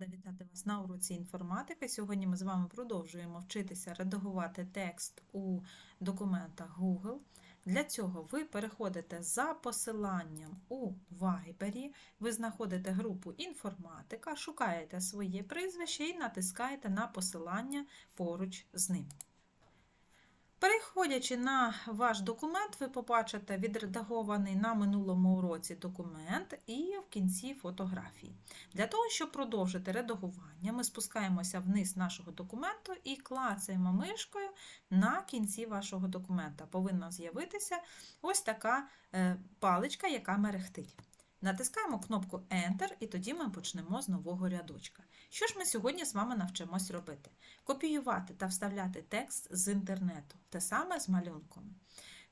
Рада вітати вас на уроці інформатики. Сьогодні ми з вами продовжуємо вчитися редагувати текст у документах Google. Для цього ви переходите за посиланням у Viber, ви знаходите групу інформатика, шукаєте своє прізвище і натискаєте на посилання поруч з ним. Переходячи на ваш документ, ви побачите відредагований на минулому уроці документ і в кінці фотографії. Для того, щоб продовжити редагування, ми спускаємося вниз нашого документу і клацаємо мишкою на кінці вашого документа. Повинна з'явитися ось така е, паличка, яка мерехтить. Натискаємо кнопку Enter, і тоді ми почнемо з нового рядочка. Що ж ми сьогодні з вами навчимось робити? Копіювати та вставляти текст з інтернету, те саме з малюнком.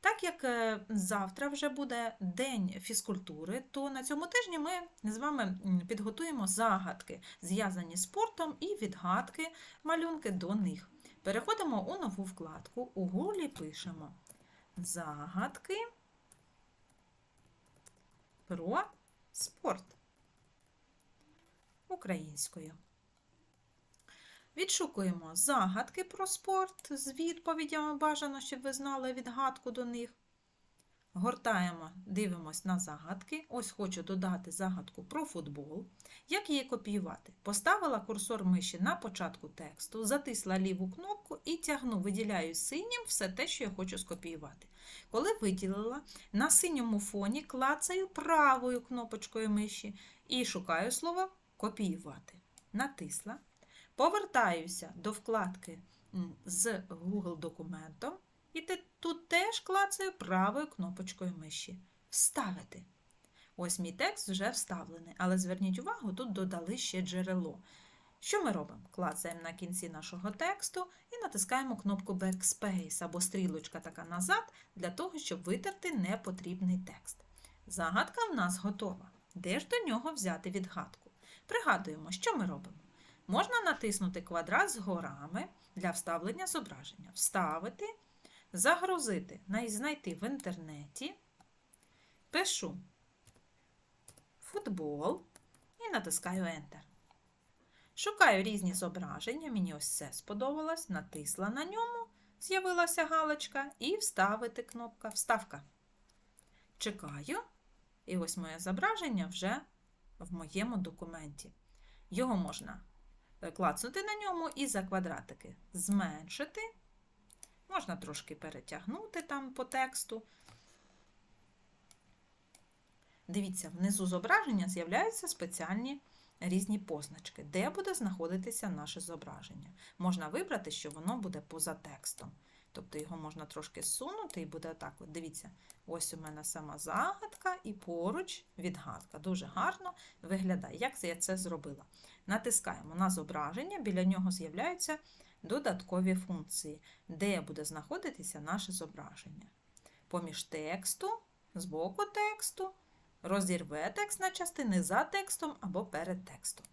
Так як е, завтра вже буде день фізкультури, то на цьому тижні ми з вами підготуємо загадки, зв'язані з спортом, і відгадки малюнки до них. Переходимо у нову вкладку. У Гуглі пишемо загадки про спорт українською. Відшукуємо загадки про спорт з відповідями бажано, щоб ви знали відгадку до них. Гортаємо, дивимось на загадки. Ось хочу додати загадку про футбол. Як її копіювати? Поставила курсор миші на початку тексту, затисла ліву кнопку і тягну, виділяю синім все те, що я хочу скопіювати. Коли виділила, на синьому фоні клацаю правою кнопочкою миші і шукаю слово копіювати. Натисла. Повертаюся до вкладки з Google документом і теж клацаю правою кнопочкою миші. Вставити. Ось мій текст вже вставлений, але зверніть увагу, тут додали ще джерело. Що ми робимо? Клацаємо на кінці нашого тексту і натискаємо кнопку Backspace або стрілочка така назад для того, щоб витерти непотрібний текст. Загадка в нас готова. Де ж до нього взяти відгадку? Пригадуємо, що ми робимо. Можна натиснути квадрат з горами для вставлення зображення. Вставити, загрузити, най- знайти в інтернеті. Пишу футбол і натискаю Enter. Шукаю різні зображення, мені ось це сподобалось, натисла на ньому, з'явилася галочка і вставити кнопка Вставка. Чекаю, і ось моє зображення вже в моєму документі. Його можна е, клацнути на ньому і за квадратики зменшити. Можна трошки перетягнути там по тексту. Дивіться, внизу зображення з'являються спеціальні різні позначки, де буде знаходитися наше зображення. Можна вибрати, що воно буде поза текстом. Тобто його можна трошки зсунути і буде так. От дивіться, ось у мене сама загадка і поруч відгадка. Дуже гарно виглядає. Як я це зробила? Натискаємо на зображення, біля нього з'являються додаткові функції, де буде знаходитися наше зображення. Поміж тексту, з боку тексту, розірве текст на частини за текстом або перед текстом.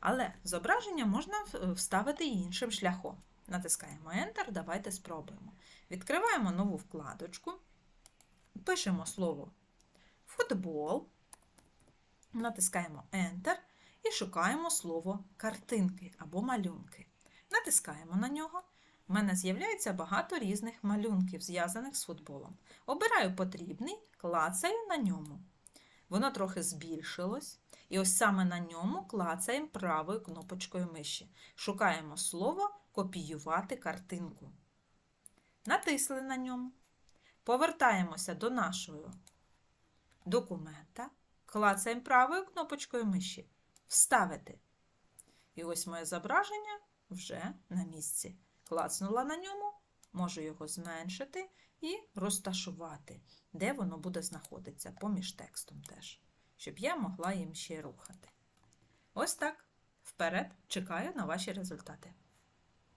Але зображення можна вставити іншим шляхом. Натискаємо Enter, давайте спробуємо. Відкриваємо нову вкладочку, пишемо слово футбол, натискаємо Enter і шукаємо слово картинки або малюнки. Натискаємо на нього. У мене з'являється багато різних малюнків, зв'язаних з футболом. Обираю потрібний, клацаю на ньому. Воно трохи збільшилось, і ось саме на ньому клацаємо правою кнопочкою миші. Шукаємо слово копіювати картинку. Натисли на ньому. Повертаємося до нашого документа, клацаємо правою кнопочкою миші. Вставити. І ось моє зображення вже на місці. Клацнула на ньому, можу його зменшити і розташувати, де воно буде знаходитися, поміж текстом теж, щоб я могла їм ще рухати. Ось так. Вперед, чекаю на ваші результати.